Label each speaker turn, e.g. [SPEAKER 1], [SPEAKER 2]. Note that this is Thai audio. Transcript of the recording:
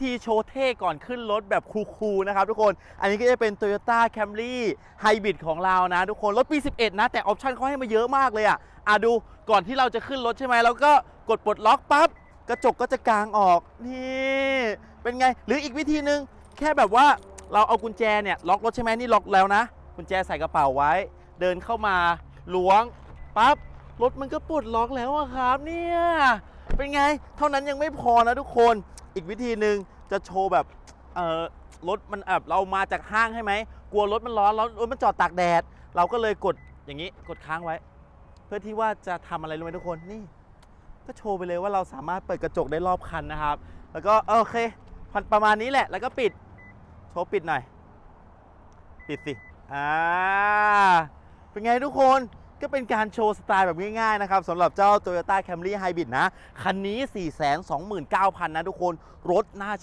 [SPEAKER 1] ทีโชว์เท่ก่อนขึ้นรถแบบคูลๆนะครับทุกคน อันนี้ก็จะเป็น Toyota Camry Hybrid ของเรานะทุกคน รถปี 11 นะ แต่ออปชั่นเขาให้มาเยอะมากเลยอะอะดูก่อนที่เราจะขึ้นรถใช่ไหมเราก็กดปลดล็อกปั๊บ กระจกก็จะกางออกนี่เป็นไง หรืออีกวิธีหนึ่งแค่แบบว่าเราเอากุญแจเนี่ยล็อกรถใช่ไหมนี่ล็อกแล้วนะ กุญแจใส่กระเป๋าไว้ เดินเข้ามาล้วงปั๊บรถมันก็ปลดล็อกแล้วอะครับเนี่ย เป็นไง เท่านั้นยังไม่พอนะทุกคน อีกวิธีหนึ่งจะโชว์แบบเออรถมันแบบเรามาจากห้างใช่ไหม กลัวรถมันร้อนแล้วรถมันจอดตากแดด เราก็เลยกดอย่างนี้กดค้างไว้ เพื่อที่ว่าจะทำอะไรรู้ไหมทุกคนนี่ ก็โชว์ไปเลยว่าเราสามารถเปิดกระจกได้รอบคันนะครับ แล้วก็โอเคพันประมาณนี้แหละ แล้วก็ปิด โชว์ปิดหน่อย ปิดสิอ่าเป็นไงทุกคน ก็เป็นการโชว์สไตล์แบบง่ายๆนะครับสำหรับเจ้า Toyota Camry Hybrid นะ คันนี้ 429,000 นะทุกคน รถน่าใช้